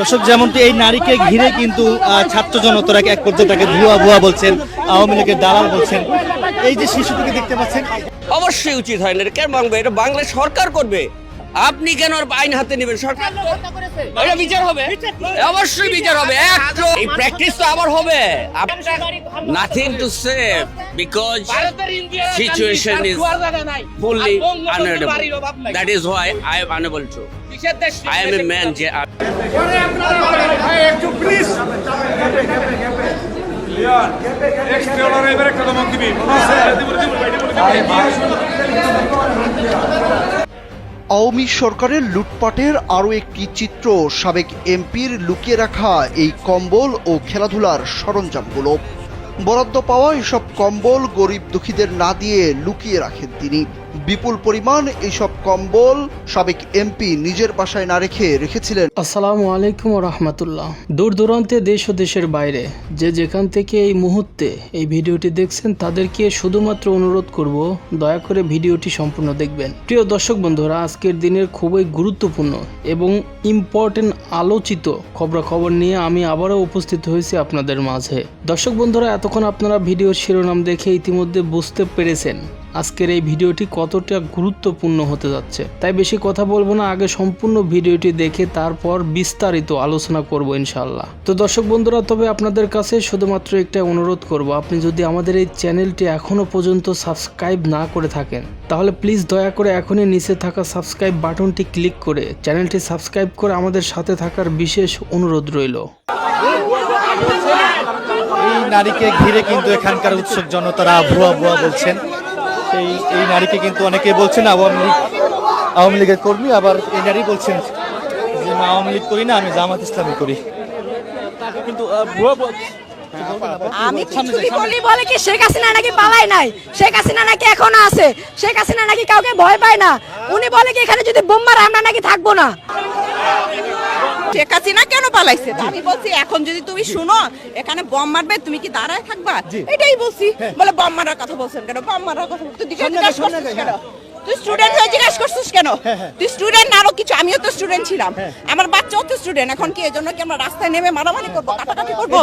দর্শক, যেমনটি এই নারীকে ঘিরে কিন্তু ছাত্র জনতারা এক পর্যায়ে তাকে ভুয়া ভুয়া বলছেন, আওয়ামী লীগের দালাল বলছেন। এই যে শিশুটিকে দেখতে পাচ্ছেন, অবশ্যই উচিত হয় না কেন ভাঙবে? এটা বাংলা সরকার করবে। আপনি কেন আইন হাতে নেবেন? সরকার বিচার হবে। অবশ্যই বিচার হবে। এই প্র্যাকটিস তো আবার হবে। Nothing to say because situation is fully unavoidable that is why I unable to I am a man যে. আওয়ামী সরকারের লুটপাটের আরও একটি চিত্র সাবেক এমপির লুকিয়ে রাখা এই কম্বল ও খেলাধুলার সরঞ্জামগুলো। বরাদ্দ পাওয়া এসব কম্বল গরিব দুঃখীদের না দিয়ে লুকিয়ে রাখেন তিনি। বিপুল পরিমাণ এইসব কম্বল সাবেক এমপি নিজের বাসায় না রেখে রেখেছিলেন। আসসালামু আলাইকুম রহমতুল্লাহ। দূর দূরান্তে দেশ ও দেশের বাইরে যে যেখান থেকে এই মুহূর্তে এই ভিডিওটি দেখছেন তাদেরকে শুধুমাত্র অনুরোধ করব, দয়া করে ভিডিওটি সম্পূর্ণ দেখবেন। প্রিয় দর্শক বন্ধুরা, আজকের দিনের খুবই গুরুত্বপূর্ণ এবং ইম্পর্টেন্ট আলোচিত খবরাখবর নিয়ে আমি আবারও উপস্থিত হয়েছি আপনাদের মাঝে। দর্শক বন্ধুরা, এতক্ষণ আপনারা ভিডিওর শিরোনাম দেখে ইতিমধ্যে বুঝতে পেরেছেন আজকের এই ভিডিওটি কতটা গুরুত্বপূর্ণ হতে যাচ্ছে? তাই বেশি কথা বলব না, আগে সম্পূর্ণ ভিডিওটি দেখে তারপর বিস্তারিত আলোচনা করব ইনশাল্লাহ তো দর্শক বন্ধুরা, তবে আপনাদের কাছে শুধুমাত্র একটা অনুরোধ করব, আপনি যদি আমাদের এই চ্যানেলটি এখনও পর্যন্ত সাবস্ক্রাইব না করে থাকেন, তাহলে প্লিজ দয়া করে এখনই নিচে থাকা সাবস্ক্রাইব বাটনটি ক্লিক করে চ্যানেলটি সাবস্ক্রাইব করে আমাদের সাথে থাকার বিশেষ অনুরোধ রইল। নারীকে ঘিরে কিন্তু এখানকার উৎসুক জনতারা ভুয়া ভুয়া বলছেন। সেই এই নারীকে কিন্তু অনেকে বলছেন আওয়ামী লীগ আওয়ামী লীগের কর্মী আবার এই নারী বলছেন যে না আওয়ামী লীগ করি না আমি জামাত ইসলামী করি। তাকে কিন্তু আমি কিছুই বলি বলে কি শেখ হাসিনা নাকি পালাই নাই? শেখ হাসিনা নাকি এখনও আছে? শেখ হাসিনা নাকি কাউকে ভয় পায় না? উনি বলে কি এখানে যদি বোম মারে আমরা নাকি থাকব না? শেখ হাসিনা কেন পালাইছে? আমি বলছি এখন যদি তুমি শুনো এখানে বম মারবে তুমি কি দাঁড়ায় থাকবা? এটাই বলছি। বলে বম মারার কথা বলছেন কেন? বম মারার কথা তুই জিজ্ঞাসা করছিস কেন? তুই স্টুডেন্ট হয়ে জিজ্ঞাসা করছিস কেন? তুই স্টুডেন্ট আরও কিছু? আমিও তো স্টুডেন্ট ছিলাম। আমার বাচ্চাও তো স্টুডেন্ট এখন কি এজন্য কি আমরা রাস্তায় নেমে মারামারি করব কাটাকাটি করব?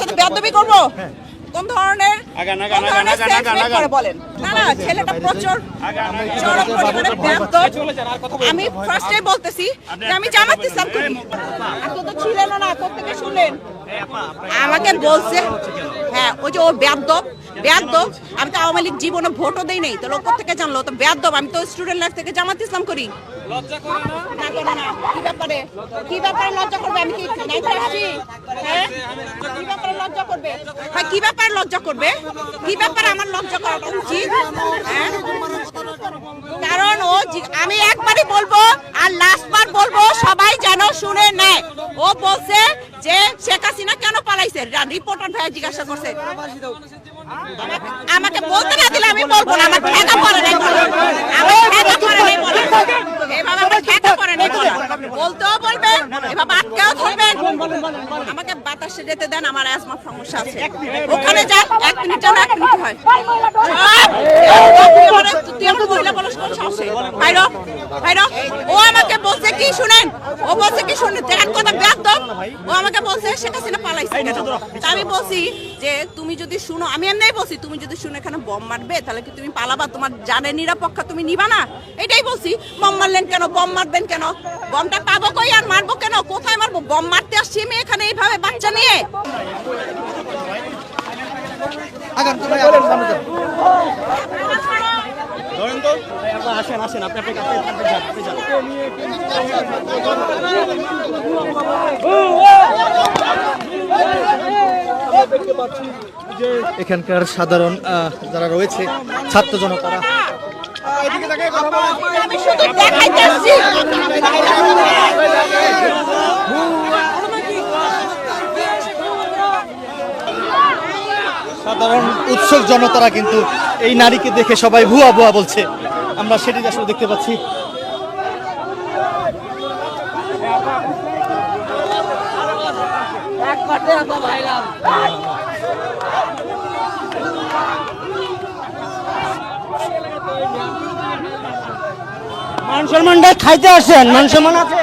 সাথে বেয়াদবি করব? কোন ধরনের কোন ধরনের statement করে বলেন? না না ছেলেটা প্রচুর চরম পরিমাণে ব্যস্ত। আমি ফার্স্টে বলতেছি যে আমি জামাত ইসলাম করি। আপনি তো ছিলেন না শুনলেন? আমাকে বলছে হ্যাঁ ওই যে ও বেয়াদব বেয়াদব। আমি তো আওয়ামী লীগ জীবনে ভোটও দেই নাই তো লোক থেকে জানলো? তো বেয়াদব আমি তো স্টুডেন্ট লাইফ থেকে জামাত ইসলাম করি। না করে না? কি ব্যাপারে? কি ব্যাপারে লজ্জা করবে? আমি কি নাইতে আসছি হ্যাঁ? কি ব্যাপারে লজ্জা করবে? হ্যাঁ কি ব্যাপারে লজ্জা করবে? কি ব্যাপারে আমার লজ্জা করাটা উচিত? হ্যাঁ? কারণ ও আমি একবারই বলব আর লাস্টবার বলব সবাই যেন শুনে নেয়। ও বলছে যে শেখ হাসিনা কেন পালাইছে? রিপোর্টার ভাই জিজ্ঞাসা করছে। আমাকে- বলতে না দিলে আমি বলব না আমার ঠেকা পড়ে নাই বলা। আমার ঠেকা পড়ে নাই বলা। এভাবে আমার ঠেকা পড়ে নাই বলা। বলতেও বলবেন এভাবে আটকেও ধরবেন আমাকে বাতাসে যেতে দেন আমার অ্যাজমা সমস্যা আছে ওখানে যান এক মিনিট যান এক মিনিট হয় তুই আমার- মহিলা বলস কোন সাহসে? বাইরো, বাইরো। ও আমাকে বলছে কি শুনেন? ও বলছে কি শুনেন? দেখেন কথা বেয়াদব ও আমাকে বলছে পালাইছে। আমি বলছি যে তুমি যদি শুনো আমি এমনিই বলছি তুমি যদি শুনো এখানে বম মারবে তাহলে কি তুমি পালাবা? তোমার জানের নিরাপত্তা তুমি নিবা না? এটাই বলছি। বম মারলেন কেন? বম মারবেন কেন? বমটা পাবো কই আর মারবো কেন? কোথায় মারবো? বম মারতে আসছি আমি এখানে এইভাবে বাচ্চা নিয়ে। এখানকার সাধারণ যারা রয়েছে, ছাত্র জনতারা। সাধারণ উৎসুক জনতারা কিন্তু এই নারীকে দেখে সবাই ভুয়া ভুয়া বলছে। আমরা সেটি আসলে দেখতে পাচ্ছি। মান খাইতে আসেন। মান সম্মান আছে।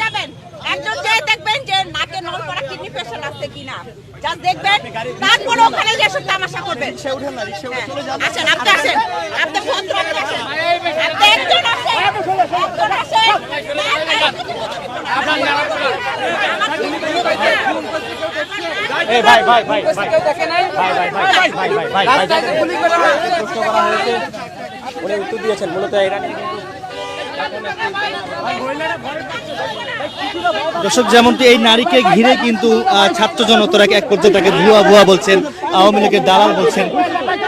আছে কিনা যা দেখবেন তারপরে ওখানে গিয়ে সব তামাশা করবেন। হ্যাঁ, আসেন আপনি আসেন আপনি ভদ্র আপনি আসেন। আপনি একজন আসেন একজন আসেন। এই ভাই ভাই ভাই ভাই। ভাই ভাই ভাই ভাই ভাই ভাই উনি উত্তর দিয়েছেন মূলত এরা দর্শক, যেমনটি এই নারীকে ঘিরে কিন্তু ছাত্র জনতারা এক পর্যায়ে তাকে ভুয়া ভুয়া বলছেন, আওয়ামী লীগের দালাল বলছেন।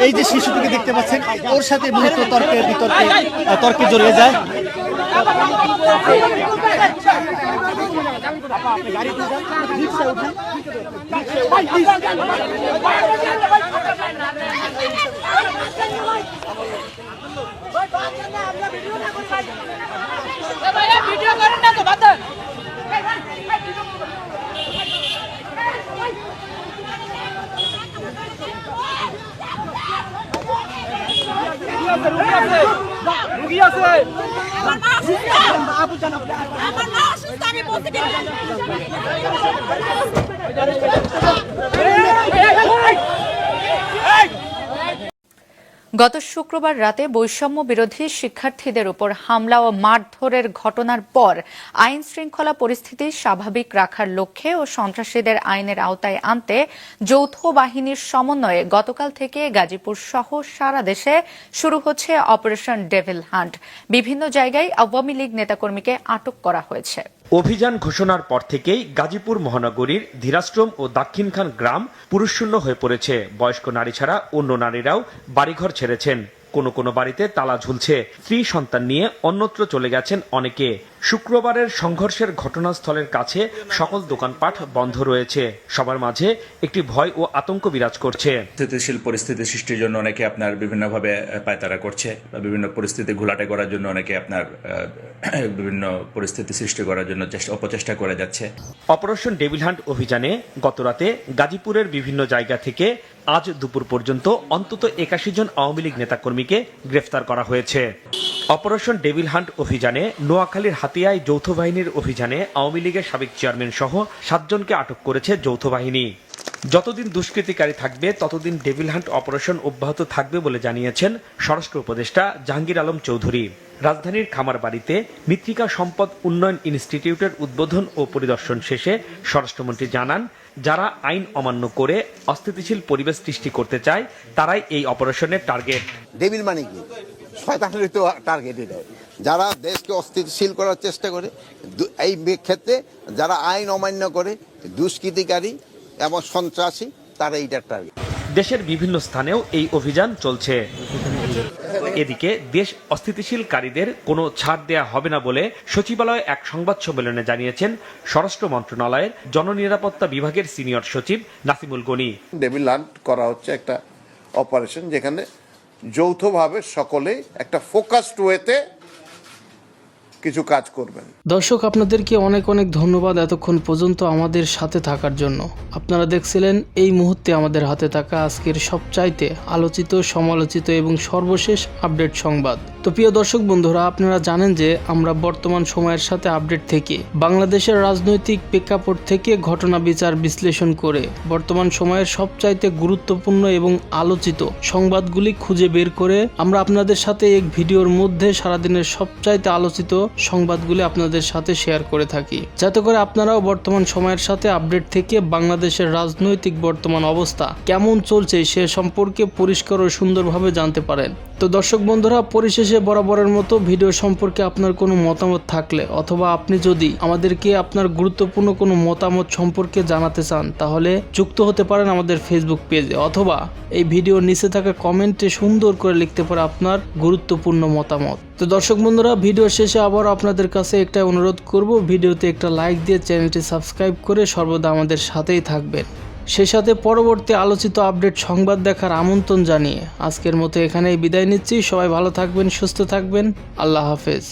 এই যে শিশুটিকে দেখতে পাচ্ছেন, ওর সাথে মূলত তর্কে বিতর্কে তর্কে জড়িয়ে যায়। আমার মা অসুস্থ আমি বলতে গত শুক্রবার রাতে বৈষম্য বিরোধী শিক্ষার্থীদের উপর হামলা ও মারধরের ঘটনার পর আইন শৃঙ্খলা পরিস্থিতি স্বাভাবিক রাখার লক্ষ্যে ও সন্ত্রাসীদের আইনের আওতায় আনতে যৌথ বাহিনীর সমন্বয়ে গতকাল থেকে গাজীপুর সহ সারা দেশে শুরু হচ্ছে অপারেশন ডেভিল হান্ট। বিভিন্ন জায়গায় আওয়ামী লীগ নেতাকর্মীকে আটক করা হয়েছে। অভিযান ঘোষণার পর থেকেই গাজীপুর মহানগরীর ধীরাশ্রম ও দাক্ষিণখান গ্রাম পুরুষশূন্য হয়ে পড়েছে। বয়স্ক নারী ছাড়া অন্য নারীরাও বাড়িঘর ছেড়েছেন। কোনো কোনো বাড়িতে তালা ঝুলছে। স্ত্রী সন্তান নিয়ে অন্যত্র চলে গেছেন অনেকে। শুক্রবারের সংঘর্ষের ঘটনাস্থলের কাছে সকল দোকানপাট বন্ধ রয়েছে। সবার মাঝে একটি ভয় ও আতঙ্ক বিরাজ করছে। স্থিতিশীল পরিস্থিতি সৃষ্টির জন্য অনেকে আপনার বিভিন্নভাবে পায়তারা করছে বা বিভিন্ন পরিস্থিতি ঘোলাটে করার জন্য অনেকে আপনার বিভিন্ন পরিস্থিতি সৃষ্টি করার জন্য চেষ্টা অপচেষ্টা করে যাচ্ছে। অপারেশন ডেভিল হান্ট অভিযানে গতরাতে গাজীপুরের বিভিন্ন জায়গা থেকে আজ দুপুর পর্যন্ত অন্তত একাশি জন আওয়ামী লীগ নেতাকর্মীকে গ্রেফতার করা হয়েছে। অপারেশন ডেভিল হান্ট অভিযানে নোয়াখালীর হাতিয়ায় যৌথ বাহিনীর অভিযানে আওয়ামী লীগের সাবেক চেয়ারম্যান সহ সাতজনকে আটক করেছে যৌথ বাহিনী। যতদিন দুষ্কৃতিকারী থাকবে, ততদিন ডেভিল হান্ট অপারেশন অব্যাহত থাকবে বলে জানিয়েছেন স্বরাষ্ট্র উপদেষ্টা জাহাঙ্গীর আলম চৌধুরী। রাজধানীর খামারবাড়িতে মৃত্তিকা সম্পদ উন্নয়ন ইনস্টিটিউটের উদ্বোধন ও পরিদর্শন শেষে স্বরাষ্ট্রমন্ত্রী জানান, যারা আইন অমান্য করে অস্থিতিশীল পরিবেশ সৃষ্টি করতে চায়, তারাই এই অপারেশনের টার্গেট। ডেবিল মানে কি? শয়তানের তো টার্গেট এটাই। যারা দেশকে অস্থিতিশীল করার চেষ্টা করে এই ক্ষেত্রে যারা আইন অমান্য করে দুষ্কৃতিকারী এবং সন্ত্রাসী তারা এইটার টার্গেট দেশের বিভিন্ন স্থানেও এই অভিযান চলছে। এদিকে দেশ অস্থিতিশীলকারীদের কোনো ছাড় দেয়া হবে না বলে সচিবালয়ে এক সংবাদ সম্মেলনে জানিয়েছেন স্বরাষ্ট্র মন্ত্রণালয়ের জননিরাপত্তা বিভাগের সিনিয়র সচিব নাসিমুল গনি। লান্ড করা হচ্ছে একটা অপারেশন যেখানে যৌথভাবে সকলে একটা ফোকাসড ওয়েতে কিছু কাজ করবেন। দর্শক, আপনাদেরকে অনেক অনেক ধন্যবাদ এতক্ষণ পর্যন্ত আমাদের সাথে থাকার জন্য। আপনারা দেখছিলেন, এই মুহূর্তে আমাদের হাতে থাকা আজকের সবচাইতে আলোচিত, সমালোচিত এবং সর্বশেষ আপডেট সংবাদ। তো প্রিয় দর্শক বন্ধুরা, আপনারা জানেন যে আমরা বর্তমান সময়ের সাথে আপডেট থেকে, বাংলাদেশের রাজনৈতিক প্রেক্ষাপট থেকে ঘটনা বিচার বিশ্লেষণ করে, বর্তমান সময়ের সবচাইতে গুরুত্বপূর্ণ এবং আলোচিত সংবাদগুলি খুঁজে বের করে আমরা আপনাদের সাথে এক ভিডিওর মধ্যে সারাদিনের সবচাইতে আলোচিত সংবাদগুলি আপনাদের সাথে শেয়ার করে থাকি। যাতে করে আপনারাও বর্তমান সময়ের সাথে আপডেট থেকে বাংলাদেশের রাজনৈতিক বর্তমান অবস্থা কেমন চলছে সে সম্পর্কে পরিষ্কার ও সুন্দরভাবে জানতে পারেন। তো দর্শক বন্ধুরা, পরিশেষে বরাবরের মতো ভিডিও সম্পর্কে আপনার কোনো মতামত থাকলে অথবা আপনি যদি আমাদেরকে আপনার গুরুত্বপূর্ণ কোনো মতামত সম্পর্কে জানাতে চান, তাহলে যুক্ত হতে পারেন আমাদের ফেসবুক পেজে অথবা এই ভিডিওর নিচে থাকা কমেন্টে সুন্দর করে লিখতে পারে আপনার গুরুত্বপূর্ণ মতামত। তো দর্শক বন্ধুরা, ভিডিও শেষে আবার আপনাদের কাছে একটা অনুরোধ করব, ভিডিওতে একটা লাইক দিয়ে চ্যানেলটি সাবস্ক্রাইব করে সর্বদা আমাদের সাথেই থাকবেন। সে সাথে পরবর্তী আলোচিত আপডেট সংবাদ দেখার আমন্ত্রণ জানিয়ে আজকের মতো এখানেই বিদায় নিচ্ছি। সবাই ভালো থাকবেন, সুস্থ থাকবেন। আল্লাহ হাফেজ।